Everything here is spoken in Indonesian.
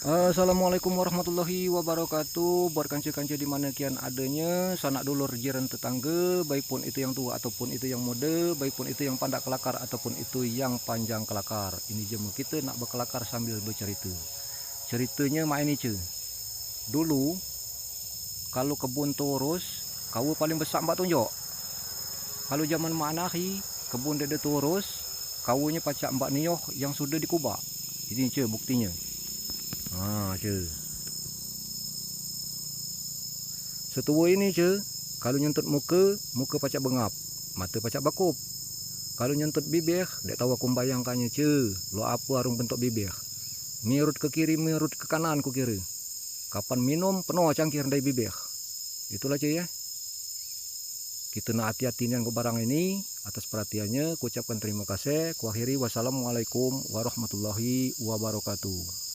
Assalamualaikum warahmatullahi wabarakatuh. Buat kancil-kancil di mana kian adanya Sanak dulur jiran tetangga Baik pun itu yang tua ataupun itu yang muda Baik pun itu yang pandak kelakar ataupun itu yang panjang kelakar. Ini jemu kita nak berkelakar sambil bercerita. Ceritanya mak ini ce Dulu Kalau kebun terus Kau paling besar mbak tunjuk. Kalau zaman mak Kebun dia terus Kawunya pacak mbak nioh yang sudah dikubak. Ini ce buktinya Ha je. Setua ini je, kalau nyentut muka, muka pacak bengap, mata pacak bakup. Kalau nyentut bibir, dek tahu aku bayangkannya je, lo apa arung bentuk bibir. Mirut ke kiri, mirut ke kanan ku kira. Kapan minum, penuh cangkir dari bibir. Itulah je ya. Kita nak hati-hati dengan barang ini. Atas perhatiannya, ku ucapkan terima kasih. Ku akhiri wassalamualaikum warahmatullahi wabarakatuh.